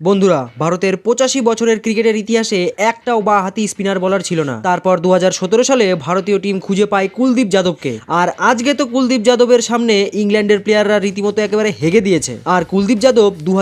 বন্ধুরা, ভারতের পঁচাশি বছরের ক্রিকেটের ইতিহাসে একটাও বা হাতি স্পিনার বলার ছিল না। তারপর দু সালে ভারতীয় টিম খুঁজে পায় কুলদীপ যাদবকে। আর আজকে তো কুলদীপ যাদবের সামনে ইংল্যান্ডের প্লেয়াররা রীতিমতো একেবারে হেগে দিয়েছে। আর কুলদীপ যাদব দু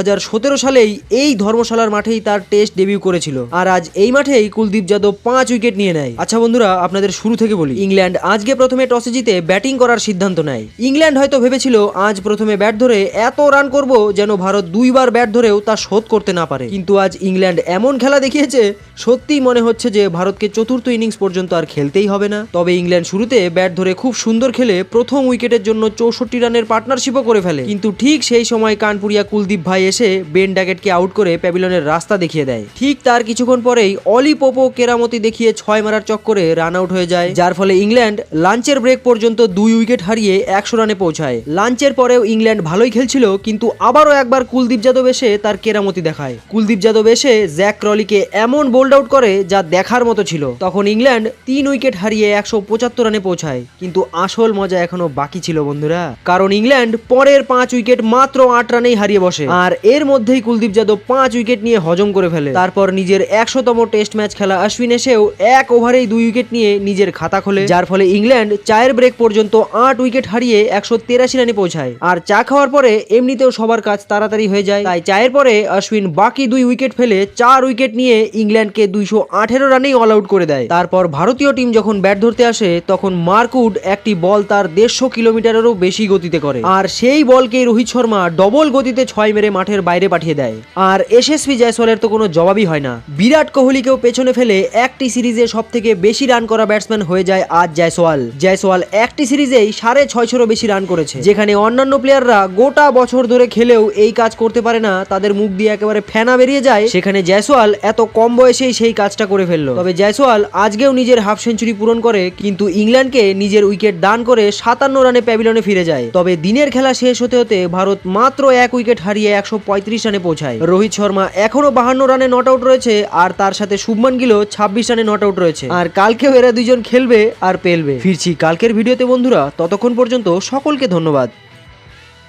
সালেই এই ধর্মশালার মাঠেই তার টেস্ট ডেবিউ করেছিল। আর আজ এই মাঠেই কুলদীপ যাদব পাঁচ উইকেট নিয়ে নেয়। আচ্ছা বন্ধুরা, আপনাদের শুরু থেকে বলি। ইংল্যান্ড আজকে প্রথমে টসে জিতে ব্যাটিং করার সিদ্ধান্ত নেয়। ইংল্যান্ড হয়তো ভেবেছিল, আজ প্রথমে ব্যাট ধরে এত রান করব যেন ভারত দুইবার ব্যাট ধরেও তা শোধ করতে না পারে। কিন্তু আজ ইংল্যান্ড এমন খেলা দেখিয়েছে, সত্যিই মনে হচ্ছে যে ভারতকে চতুর্থ ইনিংস পর্যন্ত আর খেলতেই হবে না। তবে ইংল্যান্ড শুরুতে ব্যাট ধরে খুব সুন্দর খেলে প্রথম উইকেটের জন্য চৌষট্টি রানের পার্টনারশিপও করে ফেলে। কিন্তু ঠিক সেই সময় কানপুরিয়া কুলদীপ ভাই এসে বেন ড্যাগেটকে আউট করে প্যাভিলনের রাস্তা দেখিয়ে দেয়। ঠিক তার কিছুক্ষণ পরেই অলি পোপো কেরামতি দেখিয়ে ছয় মারার চক্করে রান আউট হয়ে যায়, যার ফলে ইংল্যান্ড লাঞ্চের ব্রেক পর্যন্ত দুই উইকেট হারিয়ে একশো রানে পৌঁছায়। লাঞ্চের পরেও ইংল্যান্ড ভালোই খেলছিল, কিন্তু আবারও একবার কুলদীপ যাদব এসে তার কেরামতি দেখায়। কুলদীপ যাদব এসে জ্যাক ক্রলিকে এমন বোল্ড আউট করে যা দেখার মতো ছিল। তখন ইংল্যান্ড তিন উইকেট হারিয়ে একশো পঁচাত্তর রানে পৌঁছায়। কিন্তু আসল মজা এখনও বাকি ছিল, বন্ধুরা। কারণ ইংল্যান্ড পরের পাঁচ উইকেট মাত্র আট রানেই হারিয়ে বসে। আর এর মধ্যেই কুলদীপ যাদব পাঁচ উইকেট নিয়ে হজম করে ফেলে। তারপর নিজের একশোতম টেস্ট ম্যাচ খেলা অশ্বিন এসেও এক ওভারেই দুই উইকেট নিয়ে নিজের খাতা খোলে। যার ফলে ইংল্যান্ড চায়ের ব্রেক পর্যন্ত আট উইকেট হারিয়ে একশো তেরাশি রানে পৌঁছায়। আর চা খাওয়ার পরে এমনিতেও সবার কাজ তাড়াতাড়ি হয়ে যায়। তাই চায়ের পরে অশ্বিন বাকি দুই উইকেট ফেলে চার উইকেট নিয়ে ইংল্যান্ডকে দুইশো আঠেরো রানেই অল আউট করে দেয়। তারপর ভারতীয় টিম যখন ব্যাট ধরতে আসে, তখন মার্কুড একটি বল তার দেড়শো কিলোমিটারেরও বেশি গতিতে করে। আর সেই বলকে রোহিত শর্মা ডবল গতিতে ছয় মেরে মাঠের বাইরে পাঠিয়ে দেয়। আর এসএসপি জয়সওয়ালের তো কোনো জবাবই হয় না। বিরাট কোহলিকেও পেছনে ফেলে একটি সিরিজে সব থেকে বেশি রান করা ব্যাটসম্যান হয়ে যায় আজ জয়সওয়াল। জয়সওয়াল একটি সিরিজেই সাড়ে ছয়শোরও বেশি রান করেছে। যেখানে অন্যান্য প্লেয়াররা গোটা বছর ধরে খেলেও এই কাজ করতে পারে না, তাদের মুখ দিয়ে একেবারে ফেনা বেরিয়ে যায়, সেখানে জয়সওয়াল এত কম বয়সেই সেই কাজটা করে ফেলল। তবে জয়সওয়াল আজকেও নিজের হাফ সেঞ্চুরি পূরণ করে, কিন্তু ইংল্যান্ডকে নিজের উইকেট দান করে সাতান্ন রানে প্যাভিলনে ফিরে যায়। তবে দিনের খেলা শেষ হতে হতে ভারত মাত্র এক উইকেট হারিয়ে একশো পঁয়ত্রিশ রানে পৌঁছায়। রোহিত শর্মা এখনও বাহান্ন রানে নট আউট রয়েছে, আর তার সাথে শুভমান গিলও ছাব্বিশ রানে নট আউট রয়েছে। আর কালকেও এরা দুইজন খেলবে আর পেলবে। ফিরছি কালকের ভিডিওতে বন্ধুরা, ততক্ষণ পর্যন্ত সকলকে ধন্যবাদ।